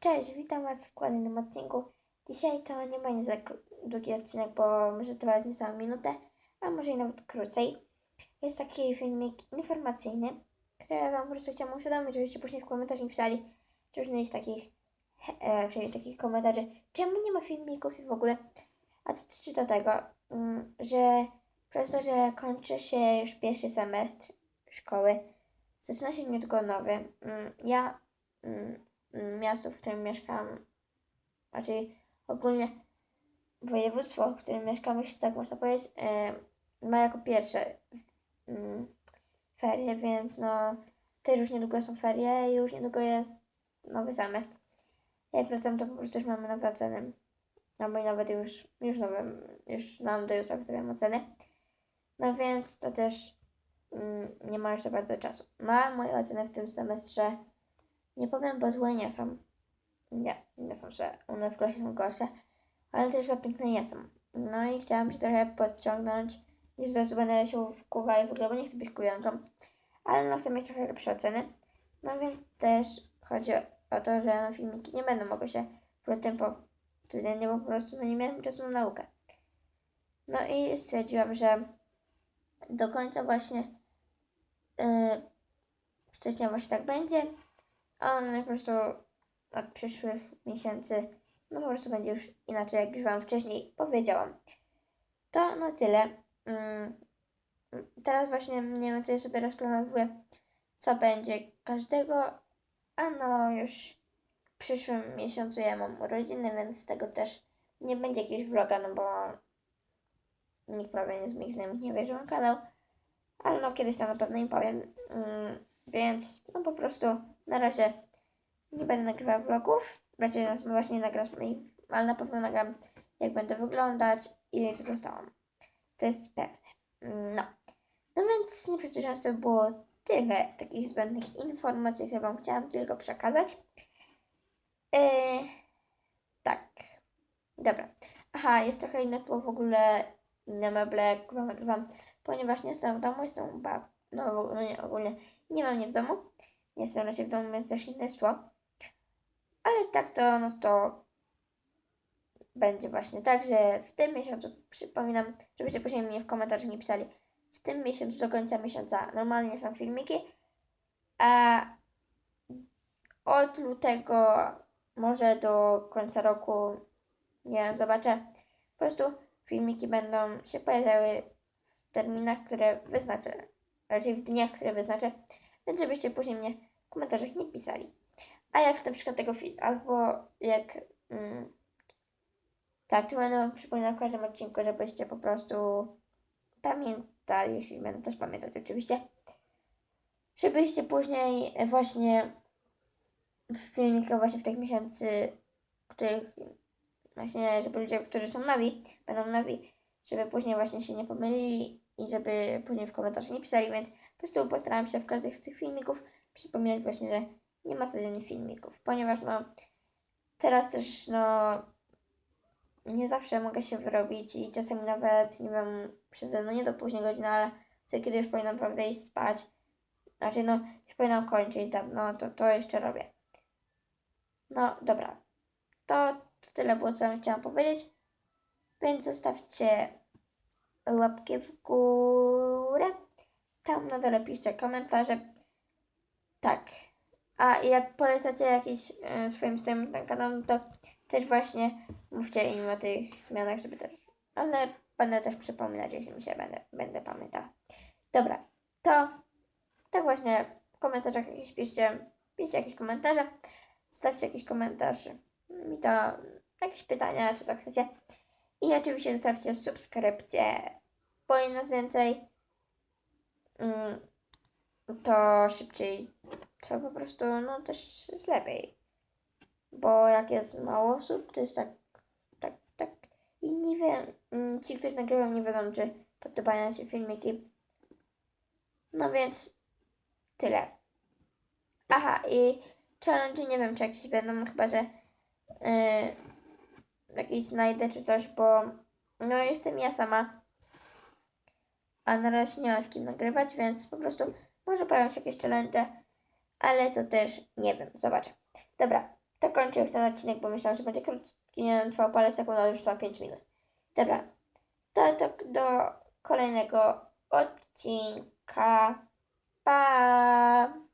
Cześć, witam Was w kolejnym odcinku. Dzisiaj to nie będzie tak długi odcinek, bo może trwać niecałą minutę, a może i nawet krócej. Jest taki filmik informacyjny, który Wam po prostu chciałam uświadomić, żebyście później w komentarzach nie pisali różnych takich, e, czyli takich komentarzy, czemu nie ma filmików i w ogóle. A to dotyczy do tego, mm, że przez to, że kończy się już pierwszy semestr szkoły, zaczyna się niedługo nowy. Mm, Ja mm, miasto, w którym mieszkam, raczej ogólnie województwo, w którym mieszkam, jeśli tak można powiedzieć, e, ma jako pierwsze mm, ferie, więc no też już niedługo są ferie i już niedługo jest nowy semestr. Jak wracam, to po prostu już mamy nowe oceny. Albo i nawet już, już nowe, już nam do jutra wystawiam oceny. No więc to też mm, nie ma za bardzo czasu. No a moje oceny w tym semestrze nie powiem, bo złe nie są. Nie, nie są, że one w klasie są gorsze, ale też za piękne nie są. No i chciałam się trochę podciągnąć i zaraz będę się wkuwa i w ogóle, bo nie chcę być kujanką, ale no chcę mieć trochę lepsze oceny. No więc też chodzi o to, że no, filmiki nie będą mogły się w tempo codziennie, bo po prostu no, nie miałem czasu na naukę. No i stwierdziłam, że do końca właśnie yy, wcześniej właśnie tak będzie, a on po prostu od przyszłych miesięcy, no po prostu będzie już inaczej, jak już Wam wcześniej powiedziałam. To na tyle. Mm, Teraz właśnie mniej więcej sobie rozplanowuję, co będzie każdego, a no już w przyszłym miesiącu ja mam urodziny, więc z tego też nie będzie jakiegoś vloga, no bo nikt prawie nie z moich znajomych nie na kanał, ale no kiedyś tam na pewno im powiem, mm, więc no po prostu na razie nie będę nagrywał vlogów, raczej właśnie nagram, ale na pewno nagram jak będę wyglądać i co dostałam. To jest pewne. No. No więc nie przedłużając, to było tyle takich zbędnych informacji, które Wam chciałam tylko przekazać. Eee, tak. Dobra. Aha, jest trochę inne tło w ogóle, inne meble, Wam nagrywam, ponieważ nie jestem w domu, jestem ba... No, ogólnie nie mam nie w domu. Nie jestem raczej w domu, więc też inne tło. Ale tak to, no to będzie właśnie tak, że w tym miesiącu, przypominam, żebyście później mnie w komentarzach nie pisali, w tym miesiącu do końca miesiąca normalnie są filmiki, a od lutego może do końca roku, nie wiem, zobaczę, po prostu filmiki będą się pojawiały w terminach, które wyznaczę, raczej w dniach, które wyznaczę, więc żebyście później mnie w komentarzach nie pisali. A jak na przykład tego filmu, albo jak... Mm, tak, to będę przypominał w każdym odcinku, żebyście po prostu pamiętali, jeśli będę też pamiętać oczywiście, żebyście później właśnie w filmikach właśnie w tych miesięcy, których właśnie, żeby ludzie, którzy są nowi, będą nowi, żeby później właśnie się nie pomylili i żeby później w komentarzach nie pisali, więc po prostu postaram się w każdym z tych filmików przypominać właśnie, że nie ma codziennie filmików, ponieważ no teraz też no nie zawsze mogę się wyrobić i czasami nawet, nie wiem, przez no nie do późnej godziny, ale co kiedy już powinnam prawda iść spać, znaczy no już powinnam kończyć no to, to jeszcze robię. No dobra, to, to tyle było co chciałam powiedzieć, więc zostawcie łapkę w górę, tam na dole piszcie komentarze, tak, a jak polecacie jakiś e, swoim znajomym na kanał, to też właśnie mówcie im o tych zmianach, żeby też. Ale będę też przypominać, jeśli mi się będę, będę pamiętała. Dobra, to tak właśnie w komentarzach jakieś piszcie, piszcie jakieś komentarze, stawcie jakiś komentarz, mi to jakieś pytania, czy co chcecie. I oczywiście zostawcie subskrypcję, im nas więcej, mm, to szybciej, to po prostu, no też jest lepiej. Bo jak jest mało osób, to jest tak, tak, tak. I nie wiem, mm, ci, którzy nagrywają, nie wiedzą, czy podobają się filmiki. No więc tyle. Aha, i challenge nie wiem, czy jakieś będą, chyba że yy, jakieś znajdę czy coś, bo no jestem ja sama. A na razie nie mam z kim nagrywać, więc po prostu może pojawią się jakieś challenge, ale to też nie wiem, zobaczę. Dobra, to kończę już ten odcinek, bo myślałam, że będzie krótki, nie wiem, trwał parę sekund, ale już trwa 5 minut. Dobra, to, to do kolejnego odcinka. Pa!